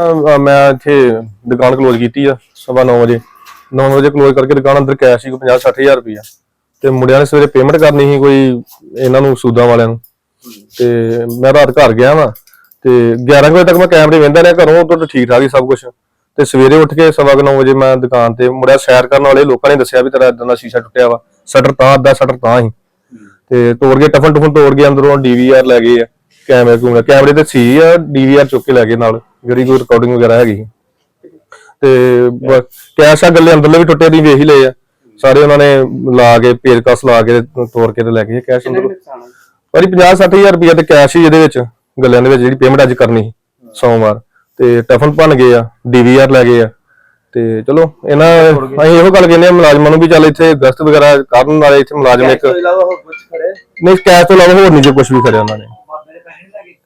ਅਹ ਮੈਂ ਇੱਥੇ ਦੁਕਾਨ ਕਲੋਜ਼ ਕੀਤੀ ਆ, ਸਵਾ 9 ਵਜੇ। 9 ਵਜੇ ਕਲੋਜ਼ ਕਰਕੇ ਦੁਕਾਨ ਅੰਦਰ ਕੈਸ਼ ਸੀ 50 60000 ਰੁਪਇਆ। ਤੇ ਮੁੰਡਿਆਂ ਨੇ ਸਵੇਰੇ ਪੇਮੈਂਟ ਕਰਨੀ ਸੀ ਕੋਈ ਇਹਨਾਂ ਨੂੰ, ਸੂਦਾਂ ਵਾਲਿਆਂ ਨੂੰ। ਤੇ ਮੈਂ ਰਾਤ ਘਰ ਗਿਆ ਵਾਂ, ਤੇ 11 ਵਜੇ ਤੱਕ ਮੈਂ ਕੈਮਰੇ ਵੇਂਦਾ ਰਿਹਾ, ਘਰੋਂ ਉਦੋਂ ਤਾਂ ਠੀਕ ਠਾਕ ਹੀ ਸਭ ਕੁਝ ਤੇ ਸਵੇਰੇ ਉੱਠ ਕੇ ਸਵਾ 9 ਵਜੇ ਮੈਂ ਦੁਕਾਨ ਤੇ ਮੁੜਿਆ ਸੈਰ ਕਰਨ ਵਾਲੇ ਲੋਕਾਂ ਨੇ ਦੱਸਿਆ ਵੀ ਤੇਰਾ ਇਦਾਂ ਦਾ ਸ਼ੀਸ਼ਾ ਟੁੱਟਿਆ ਵਾ ਸ਼ਟਰ ਤਾਂ ਅੱਧਾ ਸ਼ਟਰ ਤਾਂ ਹੀ। ਤੇ ਤੋੜ ਕੇ ਟਫਨ ਟਫਨ ਤੋੜ ਕੇ ਅੰਦਰੋਂ ਡੀਵੀਆਰ ਲੈ ਗਏ ਆ। ਕੈਮਰੇ ਕੂਮਰੇ ਕੈਮਰੇ ਤੇ ਸੀ ਆ ਡੀਵੀਆਰ ਚੁੱਕ ਕੇ ਲੈ ਗਏ ਨਾਲ ਜਿਹੜੀ ਕੋਈ ਰਿਕਾਰਡਿੰਗ ਵਗੈਰਾ ਹੈਗੀ। ਸੀ। ਤੇ ਕੈਸ਼ ਆ ਗੱਲੇ ਅੰਦਰਲੇ ਵੀ ਟੁੱਟੇ ਦੀ ਵੇਖ ਹੀ ਲਏ ਆ। ਸਾਰੇ ਉਹਨਾਂ ਨੇ ਲਾ ਕੇ ਪੇਜਕਸ ਲਾ ਕੇ ਤੋੜ ਕੇ ਤੇ ਲੈ ਗਏ ਕੈਸ਼ ਅੰਦਰ। ਪਰ 50 60000 ਰੁਪਏ ਤੇ ਕੈਸ਼ ਹੀ ਇਹਦੇ ਵਿੱਚ ਗੱਲਿਆਂ ਦੇ ਵਿੱਚ ਜਿਹੜੀ ਪੇਮੈਂਟ ਅੱਜ ਕਰਨੀ ਸੀ ਸੋਮਵਾਰ। ਤੇ ਟਫਨ ਭੰਨ ਗਏ ਆ ਡੀਵੀਆਰ ਲੈ ਗਏ ਆ। ਤੇ ਚਲੋ ਇਹਨਾਂ ਅਸੀਂ ਇਹੋ ਗੱਲ ਕਹਿੰਦੇ ਆ ਮੁਲਾਜ਼ਮਾਂ ਨੂੰ ਵੀ ਚੱਲ ਇੱਥੇ ਗਸਤ ਵਗੈਰਾ ਕਰਨ ਵਾਲੇ ਇੱਥੇ ਮੁਲਾਜ਼ਮ ਇੱਕ ਤੋਂ ਇਲਾਵਾ ਹੋਰ ਕੁਝ ਖੜੇ ਨਹੀਂ ਕੈਸ਼ ਤੋਂ ਇਲਾਵਾ ਹੋਰ ਨਹੀਂ ਜੇ ਕੁਝ ਵੀ ਕਰਿਆ ਉਹਨਾਂ ਨੇ।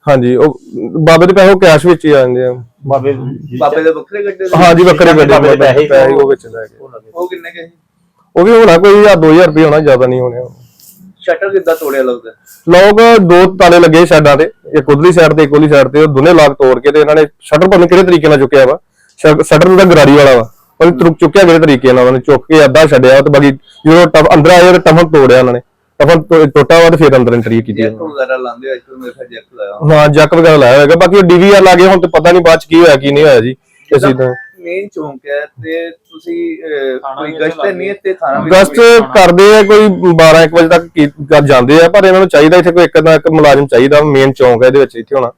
ਹਾਂਜੀ ਉਹ ਬਾਬੇ ਦੇ ਪੈਸੇ ਉਹ ਕੈਸ਼ ਵਿੱਚ ਹੀ ਆ ਜਾਂਦੇ ਆ। ਬਾਬੇ ਬਾਬੇ ਦੇ ਵੱਖਰੇ ਗੱਡੇ ਹਾਂਜੀ ਵੱਖਰੇ ਬਾਬੇ ਗੱਡੇ ਦੇ ਪੈਸੇ ਪੈਸੇ ਉਹ ਵਿੱਚ ਲੈ ਗਏ ਉਹ ਕਿੰਨੇ ਕੇ? ਉਹ ਵੀ ਹੋਣਾ ਕੋਈ 1000 2000 ਰੁਪਏ ਹੋਣਾ ਜ਼ਿਆਦਾ ਨਹੀਂ ਹੋਣੇ। ਸ਼ਟਰ ਕਿੱਦਾਂ ਤੋੜਿਆ ਲੱਗਦਾ? ਲੋਕ ਦੋ ਤਾਲੇ ਲੱਗੇ ਸਾਈਡਾਂ ਤੇ ਇੱਕ ਉਧਰਲੀ ਸਾਈਡ ਤੇ ਇੱਕ ਉਧਰਲੀ ਸਾਈਡ ਤੇ ਉਹ ਦੋਨੇ ਲਾਕ ਤੋੜ ਕੇ ਤੇ ਇਹਨਾਂ ਨੇ ਸ਼ਟਰ ਪਤਾ ਨੀ ਕਿਹੜੇ ਤਰੀਕੇ ਨਾਲ ਚੁੱਕਿਆ ਵਾ। ਸ਼ਟਰ ਦਾ ਗਰਾਰੀ ਵਾਲਾ ਵਾ। ਤੁਰਕ ਚੁੱਕਿਆ ਕਿਹੜੇ ਤਰੀਕੇ ਨਾਲ ਉਹਨਾਂ ਨੇ ਚੁੱਕ ਕੇ ਅੱਧਾ ਛੱਡਿਆ ਤੇ ਬਾਕੀ ਜਦੋਂ ਅੰਦਰ ਆਏ ਤੇ ਟਫਨ ਤੋੜਿਆ ਉਹਨਾਂ ਨੇ। ਟਫਨ ਟੋ- ਟੁੱਟਾ ਵਾ ਤੇ ਫਿਰ ਅੰਦਰ ਐਂਟਰੀ ਕੀਤੀ ਜੈਕ ਉਹਨਾਂ ਵਗੈਰਾ ਲਾਉਂਦੇ ਆ ਇੱਥੇ ਮੇਰੇ ਖਿਆਲ ਜੈਕ ਲਾਇਆ। ਹਾਂ ਜੱਕ ਵਗੈਰਾ ਲਾਇਆ ਹੋਏਗਾ ਬਾਕੀ ਡੀਵੀਆਰ ਲਾ ਗਏ ਹੁਣ ਤੇ ਪਤਾ ਨਹੀਂ ਬਾਅਦ ਚ ਕੀ ਹੋਇਆ ਕੀ ਨਹੀਂ ਹੋਇਆ ਜੀ ਅਸੀਂ ਤਾਂ ਮੇਨ ਚੌਂਕ ਹੈ ਤੇ ਤੁਸੀਂ ਅਹ, ਕੋਈ ਗਸ਼ਤ ਨਹੀਂ ਹੈ ਤੇ ਵੀ ਗਸਤ ਕਰਦੇ ਆ ਕੋਈ 12 1 ਵਜੇ ਤੱਕ ਕੀ- ਕਰ ਜਾਂਦੇ ਆ ਪਰ ਇਹਨਾਂ ਨੂੰ ਚਾਹੀਦਾ ਇੱਥੇ ਕੋਈ ਇੱਕ ਨਾ ਇੱਕ ਮੁਲਾਜ਼ਮ ਚਾਹੀਦਾ ਮੇਨ ਚੌਂਕ ਹੈ ਇਹਦੇ ਵਿੱਚ ਇੱਥੇ ਹੋਣਾ।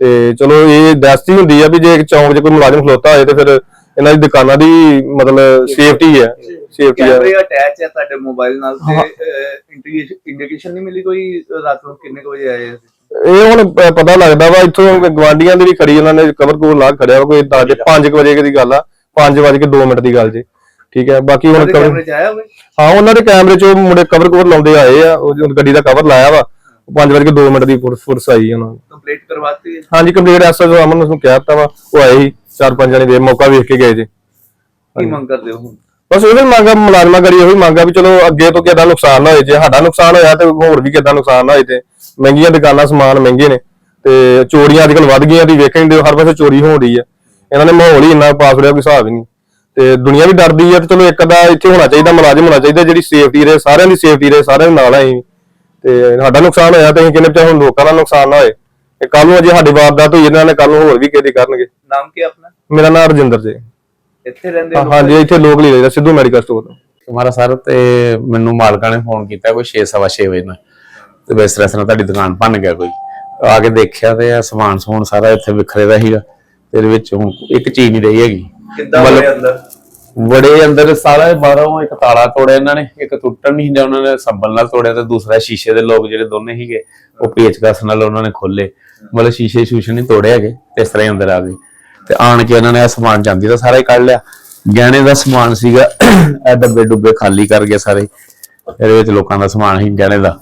ਤੇ ਚਲੋ ਇਹ ਦਸਤੀ ਹੁੰਦੀ ਆ ਵੀ ਜੇ ਇੱਕ ਚੌਂਕ 'ਚ ਕੋਈ ਮੁਲਾਜ਼ਮ ਖਲੋਤਾ ਹੋਏ ਤੇ ਫਿਰ ਇਹਨਾਂ ਦੀ ਦੁਕਾਨਾਂ ਦੀ ਮਤਲਬ ਸੇਫਟੀ ਹੈ ਸੇਫਟੀ ਹੈ। ਕੈਮਰੇ ਅਟੈਚ ਹੈ ਤੁਹਾਡੇ ਮੋਬਾਈਲ ਨਾਲ ਤੇ ਇੰਡੀਕੇਸ਼ਨ ਨਹੀਂ ਮਿਲੀ ਕੋਈ ਰਾਤ ਨੂੰ? ਕਿੰਨੇ ਕੁ ਵਜੇ ਆਏ ਸੀ ਇਹ ਹੁਣ ਪਤਾ ਲੱਗਦਾ ਵਾ ਇੱਥੋਂ ਗਵਾਂਡੀਆਂ ਦੀ ਵੀ ਖੜੀ ਉਹਨਾਂ ਨੇ ਕਵਰ ਕੋਲ ਲਾ ਖੜਿਆ ਕੋਈ 5 ਵਜੇ ਦੀ ਗੱਲ ਆ 5 ਵਜੇ ਕੇ 2 ਮਿੰਟ ਦੀ ਗੱਲ ਜੀ। ਠੀਕ ਹੈ ਬਾਕੀ ਹੁਣ ਹੋਵੇ ਹਾਂ ਉਹਨਾਂ ਦੇ ਕੈਮਰੇ 'ਚ ਉਹ ਮੁੰਡੇ ਕਵਰ ਕਵਰ ਲਾਉਂਦੇ ਆਏ ਆ ਉਹ ਗੱਡੀ ਦਾ ਕਵਰ ਲਾਇਆ ਵਾ 5 ਵਜੇ ਕੇ 2 ਮਿੰਟ ਦੀ ਫੁਰਸ ਫੁਰਸ ਆਈ ਉਹਨਾਂ ਨੂੰ। ਕੰਪਲੀਟ ਕਰਵਾਤੀ ਹੈ? ਹਾਂਜੀ ਕੰਪਲੀਟ ਐਸਐਸ ਅਮਨ ਨੂੰ ਕਹਿ ਦਿੱਤਾ ਵਾ ਉਹ ਆਏ ਸੀ। ਚਾਰ ਪੰਜ ਜਣੇ ਦੇ ਮੌਕਾ ਵੇਖ ਕੇ ਗਏ ਜੀ। ਕੀ ਮੰਗ ਕਰਦੇ ਹੋ ਹੁਣ? ਬਸ ਉਹਦੇ ਮੰਗਾ ਮੁਲਾਜ਼ਮਾਂ ਕਰੀ ਉਹੀ ਮੰਗਾ ਵੀ ਚਲੋ ਅੱਗੇ ਤੋਂ ਕਿਦਾਂ ਨੁਕਸਾਨ ਨਾ ਹੋਏ ਜੇ। ਸਾਡਾ ਨੁਕਸਾਨ ਹੋਇਆ ਤੇ ਹੋਰ ਵੀ ਕਿਦਾਂ ਨੁਕਸਾਨ ਨਾ ਹੋਏ ਤੇ। ਮਹਿੰਗੀਆਂ ਦੁਕਾਨਾਂ ਸਮਾਨ ਮਹਿੰਗੇ ਨੇ ਤੇ ਚੋਰੀਆਂ ਅੱਜਕੱਲ ਵੱਧ ਗਈਆਂ ਦੀ ਵੇਖਣ ਦੇ ਹਰ ਪਾਸੇ ਚੋਰੀ ਹੋ ਰਹੀ ਹੈ ਇਹਨਾਂ ਨੇ ਮਾਹੌਲ ਹੀ ਇੰਨਾ ਪਾਸ ਰਿਹਾ ਕੋਈ ਹਿਸਾਬ ਹੀ ਨਹੀਂ। ਤੇ ਦੁਨੀਆ ਵੀ ਡਰਦੀ ਹੈ ਤੇ ਚਲੋ ਇੱਕ ਦਾ ਇੱਥੇ ਹੋਣਾ ਚਾਹੀਦਾ ਮੁਲਾਜ਼ਮ ਹੋਣਾ ਚਾਹੀਦਾ ਜਿਹੜੀ ਸੇਫਟੀ ਰਹੇ ਸਾਰਿਆਂ ਦੀ ਸੇਫਟੀ ਰਹੇ ਸਾਰਿਆਂ ਦੇ ਨਾਲ ਆਈ ਤੇ ਸਾਡਾ ਨੁਕਸਾਨ ਹੋਇਆ ਤੇ ਅਸੀਂ ਕਹਿੰਦੇ ਚਾਹੇ ਹੁਣ ਲੋਕਾਂ ਦਾ ਨੁਕਸਾਨ ਨਾ ਹੋਏ। ਤੇ ਕੱਲ ਨੂੰ ਜੇ ਸਾਡੀ ਵਾਰਦਾਤ ਹੋਈ ਇਹਨਾਂ ਨੇ ਕੱਲ ਨੂੰ ਹੋਰ ਵੀ ਕਿਹਦੀ ਕਰਨਗੇ। ਨਾਮ ਕੀ ਹੈ ਆਪਣਾ? ਮੇਰਾ ਨਾਮ ਰਜਿੰਦਰ ਜੀ। ਇੱਥੇ ਰਹਿੰਦੇ ਹੋ ਹਾਂਜੀ ਇੱਥੇ ਲੋਕ ਲਈ ਰਹਿੰਦਾ ਸਿੱਧੂ ਮੈਡੀਕਲ ਸਟੋਰ ਤੋਂ। ਤੁਹਾਡਾ ਸਰ ਤੇ ਮੈਨੂੰ ਮਾਲਕਾਂ ਨੇ ਫੋਨ ਕੀਤਾ ਕੋਈ 6:30 ਵਜੇ ਨਾਲ। ਤੇ ਬਸ ਤਰ੍ਹਾਂ ਨਾਲ ਤੁਹਾਡੀ ਦੁਕਾਨ ਭੰਨ ਗਿਆ ਕੋਈ। ਆ ਕੇ ਦੇਖਿਆ ਤੇ ਇਹ ਸਮਾਨ ਸਮੂਨ ਸਾਰਾ ਇੱਥੇ ਵਿਖਰੇ ਦਾ ਸੀਗਾ। ਤੇ ਇਹਦੇ ਵਿੱਚ ਹੁਣ ਇੱਕ ਚੀਜ਼ ਨਹੀਂ ਰਹੀ ਹੈਗੀ। ਕਿੱਦਾਂ ਮਤਲਬ- ਹੋਏ ਅੰਦਰ? ਬੜੇ ਅੰਦਰ ਸਾਰਾ ਬਾਹਰੋਂ ਇੱਕ ਤਾਲਾ ਤੋੜਿਆ ਇਹਨਾਂ ਨੇ ਇੱਕ ਟੁੱਟਣ ਨਹੀਂ ਦਿਆ ਉਹਨਾਂ ਨੇ ਸੰਭਲ ਨਾਲ ਤੋੜਿਆ ਤੇ ਦੂਸਰਾ ਸ਼ੀਸ਼ੇ ਦੇ ਲੋਕ ਜਿਹੜੇ ਦੋਨੇ ਸੀਗੇ ਉਹ ਪੇਚਕਸ ਨਾਲ ਉਹਨਾਂ ਨੇ ਖੋਲੇ ਮਤਲਬ ਸ਼ੀਸ਼ੇ ਸ਼ੂਸ਼ੇ ਨਹੀਂ ਤੋੜੇ ਹੈਗੇ ਤੇ ਇਸ ਤਰ੍ਹਾਂ ਹੀ ਅੰਦਰ ਆ ਗਏ। ਤੇ ਆਣ ਕੇ ਉਹਨਾਂ ਨੇ ਇਹ ਸਮਾਨ ਜਾਂਦੀ ਦਾ ਸਾਰਾ ਹੀ ਕੱਢ ਲਿਆ। ਗਹਿਣੇ ਦਾ ਸਮਾਨ ਸੀਗਾ ਇਹ ਡੱਬੇ ਡੁੱਬੇ ਖਾਲੀ ਕਰ ਗਏ ਸਾਰੇ। ਇਹਦੇ ਵਿੱਚ ਲੋਕਾਂ ਦਾ ਸਮਾਨ ਸੀ ਗਹਿਣੇ ਦਾ।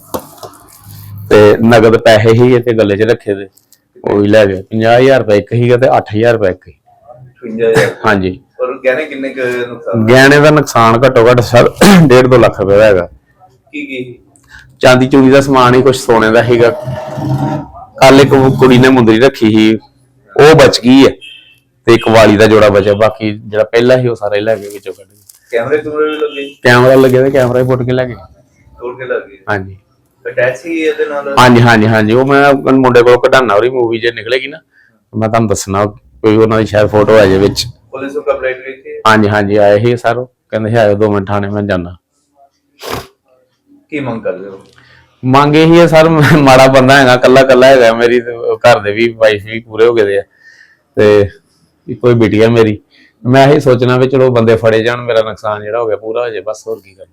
ਤੇ ਨਗਦ ਪੈਸੇ ਹੀ ਤੇ ਗੱਲੇ 'ਚ ਰੱਖੇ ਤੇ ਉਹ ਵੀ ਲੈ ਗਏ। 50000 ਰੁਪਏ ਇੱਕ ਸੀਗਾ ਤੇ 8000 ਰੁਪਏ ਇੱਕ 55000 ਹਾਂਜੀ। ਔਰ ਗਹਿਣੇ ਕਿੰਨੇ ਕੁ ਨੁਕਸਾਨ ਗਹਿਣੇ ਦਾ ਨੁਕਸਾਨ ਘੱਟੋ ਘੱਟ ਸਰ 1.5 2 ਲੱਖ ਰੁਪਏ ਦਾ ਹੈਗਾ। ਕੀ ਕੀ? ਚਾਂਦੀ ਚੂੜੀ ਦਾ ਸਮਾਨ ਹੀ ਕੁਝ ਸੋਨੇ ਦਾ ਹੈਗਾ ਕੱਲ ਇੱਕ ਕੁੜੀ ਨੇ ਮੁੰਦਰੀ ਰੱਖੀ ਸੀ ਉਹ ਬਚ ਗਈ ਹੈ ਤੇ ਇੱਕ ਵਾਲੀ ਦਾ ਜੋੜਾ ਬਚਿਆ। ਬਾਕੀ ਜਿਹੜਾ ਪਹਿਲਾ ਸੀ ਉਹ ਸਾਰਾ ਹੀ ਲੈ ਗਏ ਵਿੱਚੋਂ ਕੱਢ ਕੇ। ਕੈਮਰੇ ਕੈਮਰੇ ਵੀ ਲੱਗੇ? ਕੈਮਰਾ ਲੱਗੇ ਤੇ ਕੈਮਰਾ ਹੀ ਪੁੱਟ ਕੇ ਲੈ ਗਏ। ਤੋੜ ਕੇ ਲੱਗੇ? ਹਾਂਜੀ। ਅਟੈਚ ਹੀ ਇਹਦੇ ਨਾਲ? ਹਾਂਜੀ ਹਾਂਜੀ ਹਾਂਜੀ। ਉਹ ਮੈਂ ਮੁੰਡੇ ਕੋਲ ਕਢਾਣਾ ਉਹਦੀ ਮੂਵੀ ਜੇ ਨਿਕਲੇਗੀ ਨਾ ਮੈਂ ਤੁਹਾਨੂੰ ਦੱਸਣਾ ਕੋਈ ਉਹਨਾਂ ਦੀ ਸ਼ਾਇਦ ਫੋਟੋ ਆ ਜਾਏ ਵਿੱਚ। ਪੁਲਿਸ ਨੂੰ ਕੰਪਲੇਂਟ ਹਾਂਜੀ ਹਾਂਜੀ ਆਏ ਸੀ ਸਰ। ਕਹਿੰਦੇ ਸੀ ਆਇਓ ਦੋ ਮਿੰਟ ਥਾਣੇ ਮੈਂ ਜਾਣਾ ਕੀ ਮੰਗ ਕਰਦੇ ਹੋ? ਮੰਗ ਇਹੀ ਹੈ ਸਰ ਮੈਂ ਮਾੜਾ ਬੰਦਾ ਹੈਗਾ ਕੱਲਾ ਕੱਲਾ ਹੈਗਾ ਮੇਰੀ ਤੇ ਘਰ ਦੇ ਵੀ ਵਾਈਫ ਵੀ ਪੂਰੇ ਹੋ ਗਏ ਦੇ ਆ। ਤੇ ਹੀ ਬੇਟੀ ਹੈ ਮੇਰੀ। ਮੈਂ ਇਹ ਸੋਚਣਾ ਵੀ ਚਲੋ ਬੰਦੇ ਫੜੇ ਜਾਣ ਮੇਰਾ ਨੁਕਸਾਨ ਜਿਹੜਾ ਹੋ ਗਿਆ ਪੂਰਾ ਹੋ ਜਾਏ ਬਸ ਹੋਰ ਕੀ ਕਰਨਾ